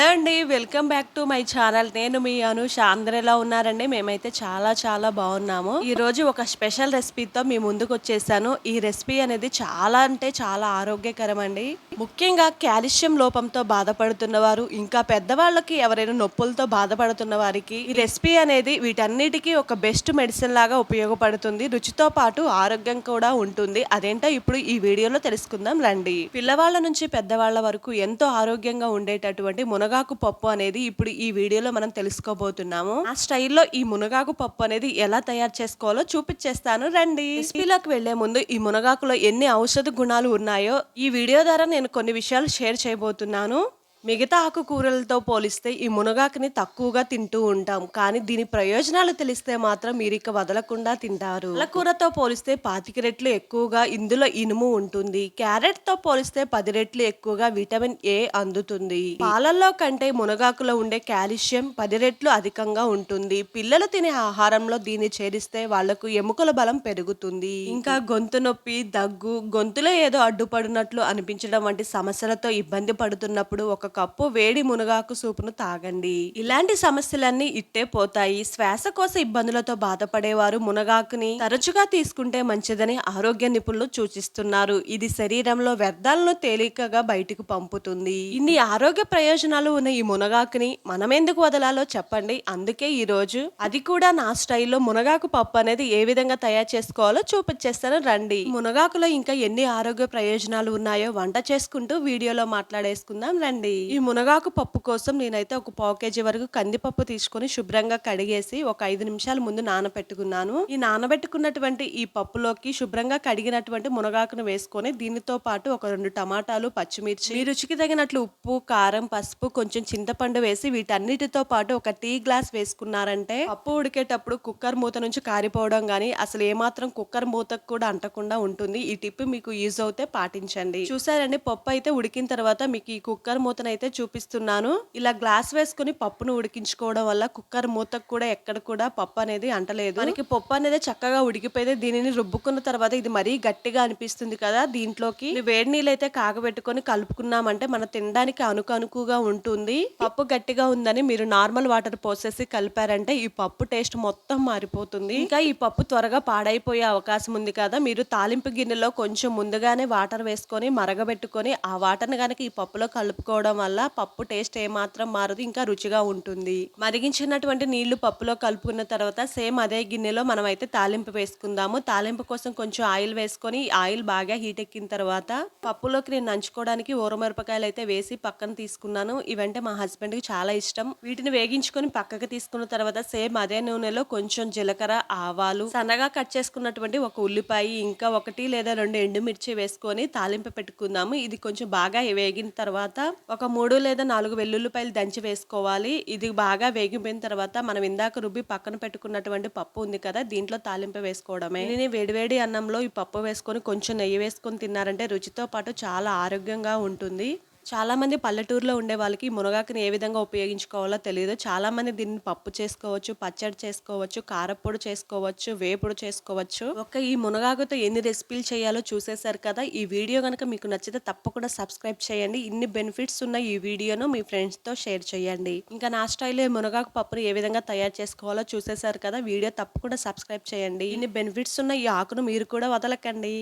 Hello అండి welcome back to my channel. నేను మీ అనుష. అందరు ఎలా ఉన్నారండి? మేమైతే చాలా చాలా బాగున్నాము. ఈ రోజు ఒక స్పెషల్ రెసిపీతో మీ ముందుకు వచ్చేసాను. ఈ రెసిపీ అనేది చాలా అంటే చాలా ఆరోగ్యకరం అండి ముఖ్యంగా కాల్షియం లోపంతో బాధపడుతున్న వారు ఇంకా పెద్దవాళ్ళకి ఎవరైనా నొప్పులతో బాధపడుతున్న వారికి ఈ రెసిపీ అనేది వీటన్నిటికీ ఒక బెస్ట్ మెడిసిన్ లాగా ఉపయోగపడుతుంది. రుచితో పాటు ఆరోగ్యం కూడా ఉంటుంది. అదేంటో ఇప్పుడు ఈ వీడియోలో తెలుసుకుందాం రండి. పిల్లవాళ్ళ నుంచి పెద్దవాళ్ళ వరకు ఎంతో ఆరోగ్యంగా ఉండేటటువంటి మునగాకు పప్పు అనేది ఇప్పుడు ఈ వీడియోలో మనం తెలుసుకోబోతున్నాము. ఆ స్టైల్లో ఈ మునగాకు పప్పు అనేది ఎలా తయారు చేసుకోవాలో చూపించేస్తాను. రండి. రెసిపీలోకి వెళ్ళే ముందు ఈ మునగాకులో ఎన్ని ఔషధ గుణాలు ఉన్నాయో ఈ వీడియో ద్వారా నేను కొన్ని విషయాలు షేర్ చేయబోతున్నాను. మిగతా ఆకుకూరలతో పోలిస్తే ఈ మునగాకుని తక్కువగా తింటూ ఉంటాం. కానీ దీని ప్రయోజనాలు తెలిస్తే మాత్రం మీరు ఇక వదలకుండా తింటారు. పాలకూరతో పోలిస్తే పాతిక రెట్లు ఎక్కువగా ఇందులో ఇనుము ఉంటుంది. క్యారెట్తో పోలిస్తే పది రెట్లు ఎక్కువగా విటమిన్ ఏ అందుతుంది. పాలల్లో కంటే మునగాకులో ఉండే కాల్షియం పది రెట్లు అధికంగా ఉంటుంది. పిల్లలు తినే ఆహారంలో దీన్ని చేరిస్తే వాళ్ళకు ఎముకల బలం పెరుగుతుంది. ఇంకా గొంతు నొప్పి దగ్గు గొంతులో ఏదో అడ్డుపడినట్లు అనిపించడం వంటి సమస్యలతో ఇబ్బంది పడుతున్నప్పుడు ఒక కప్పు వేడి మునగాకు సూపును తాగండి. ఇలాంటి సమస్యలన్నీ ఇట్టే పోతాయి. శ్వాసకోశ ఇబ్బందులతో బాధపడేవారు మునగాకుని తరచుగా తీసుకుంటే మంచిదని ఆరోగ్య నిపుణులు సూచిస్తున్నారు. ఇది శరీరంలో వ్యర్థాలను తేలికగా బయటకు పంపుతుంది. ఇన్ని ఆరోగ్య ప్రయోజనాలు ఉన్న ఈ మునగాకుని మనం ఎందుకు వదలాలో చెప్పండి. అందుకే ఈ రోజు అది కూడా నా స్టైల్లో మునగాకు పప్పు అనేది ఏ విధంగా తయారు చేసుకోవాలో చూపించేస్తాను. రండి. మునగాకులో ఇంకా ఎన్ని ఆరోగ్య ప్రయోజనాలు ఉన్నాయో వంట చేసుకుంటూ వీడియోలో మాట్లాడేసుకుందాం. రండి. ఈ మునగాకు పప్పు కోసం నేనైతే ఒక పావు కేజీ వరకు కందిపప్పు తీసుకొని శుభ్రంగా కడిగేసి ఒక ఐదు నిమిషాల ముందు నానబెట్టుకున్నాను. ఈ నానబెట్టుకున్నటువంటి ఈ పప్పులోకి శుభ్రంగా కడిగినటువంటి మునగాకును వేసుకొని దీనితో పాటు ఒక రెండు టమాటాలు పచ్చిమిర్చి మీ రుచికి తగినట్లు ఉప్పు కారం పసుపు కొంచెం చింతపండు వేసి వీటన్నిటితో పాటు ఒక టీ గ్లాస్ వేసుకున్నారంటే పప్పు ఉడికేటప్పుడు కుక్కర్ మూత నుంచి కారిపోవడం గానీ అసలు ఏమాత్రం కుక్కర్ మూతకు కూడా అంటకుండా ఉంటుంది. ఈ టిప్ మీకు యూజ్ అవుతే పాటించండి. చూసారండి పప్పు అయితే ఉడికిన తర్వాత మీకు ఈ కుక్కర్ మూతను అయితే చూపిస్తున్నాను. ఇలా గ్లాస్ వేసుకుని పప్పును ఉడికించుకోవడం వల్ల కుక్కర్ మూతకు కూడా ఎక్కడ కూడా పప్పు అనేది అంటలేదు. మనకి పప్పు అనేది చక్కగా ఉడికిపోయితే దీనిని రుబ్బుకున్న తర్వాత ఇది మరీ గట్టిగా అనిపిస్తుంది కదా. దీంట్లోకి వేడి నీళ్ళు అయితే కాగబెట్టుకొని కలుపుకున్నామంటే మన తినడానికి అనుకనుకుగా ఉంటుంది. పప్పు గట్టిగా ఉందని మీరు నార్మల్ వాటర్ పోసేసి కలిపారంటే ఈ పప్పు టేస్ట్ మొత్తం మారిపోతుంది. ఇంకా ఈ పప్పు త్వరగా పాడైపోయే అవకాశం ఉంది కదా. మీరు తాలింపు గిన్నెలో కొంచెం ముందుగానే వాటర్ వేసుకొని మరగబెట్టుకొని ఆ వాటర్ని కనుక ఈ పప్పులో కలుపుకోవడం వల్ల పప్పు టేస్ట్ ఏమాత్రం మారదు ఇంకా రుచిగా ఉంటుంది. మరిగించినటువంటి నీళ్ళు పప్పులో కలుపుకున్న తర్వాత సేమ్ అదే గిన్నెలో మనం అయితే తాలింపు వేసుకుందాము. తాలింపు కోసం కొంచెం ఆయిల్ వేసుకొని ఆయిల్ బాగా హీట్ ఎక్కిన తర్వాత పప్పులోకి నేను నంచుకోవడానికి ఊరమిరపకాయలు అయితే వేసి పక్కన తీసుకున్నాను. ఇవంటే మా హస్బెండ్కి చాలా ఇష్టం. వీటిని వేగించుకొని పక్కకు తీసుకున్న తర్వాత సేమ్ అదే నూనెలో కొంచెం జీలకర్ర ఆవాలు సన్నగా కట్ చేసుకున్నటువంటి ఒక ఉల్లిపాయ ఇంకా ఒకటి లేదా రెండు ఎండుమిర్చి వేసుకొని తాలింపు పెట్టుకుందాము. ఇది కొంచెం బాగా వేగిన తర్వాత ఒక మూడు లేదా నాలుగు వెల్లుల్లిపాయలు దంచి వేసుకోవాలి. ఇది బాగా వేగిపోయిన తర్వాత మనం ఇందాక రుబ్బి పక్కన పెట్టుకున్నటువంటి పప్పు ఉంది కదా దీంట్లో తాలింపు వేసుకోవడమే. దీనిని వేడివేడి అన్నంలో ఈ పప్పు వేసుకొని కొంచెం నెయ్యి వేసుకొని తిన్నారంటే రుచితో పాటు చాలా ఆరోగ్యంగా ఉంటుంది. చాలా మంది పల్లెటూరులో ఉండే వాళ్ళకి మునగాకుని ఏ విధంగా ఉపయోగించుకోవాలో తెలియదు. చాలా మంది దీన్ని పప్పు చేసుకోవచ్చు పచ్చడి చేసుకోవచ్చు కారపొడి చేసుకోవచ్చు వేపుడు చేసుకోవచ్చు. ఒక ఈ మునగాకుతో ఎన్ని రెసిపీలు చేయాలో చూసేశారు కదా. ఈ వీడియో కనుక మీకు నచ్చితే తప్పకుండా సబ్స్క్రైబ్ చేయండి. ఇన్ని బెనిఫిట్స్ ఉన్న ఈ వీడియోను మీ ఫ్రెండ్స్తో షేర్ చేయండి. ఇంకా నా స్టైల్లో మునగాకు పప్పును ఏ విధంగా తయారు చేసుకోవాలో చూసేశారు కదా. వీడియో తప్పకుండా సబ్స్క్రైబ్ చేయండి. ఇన్ని బెనిఫిట్స్ ఉన్న ఈ ఆకును మీరు కూడా వదలకండి.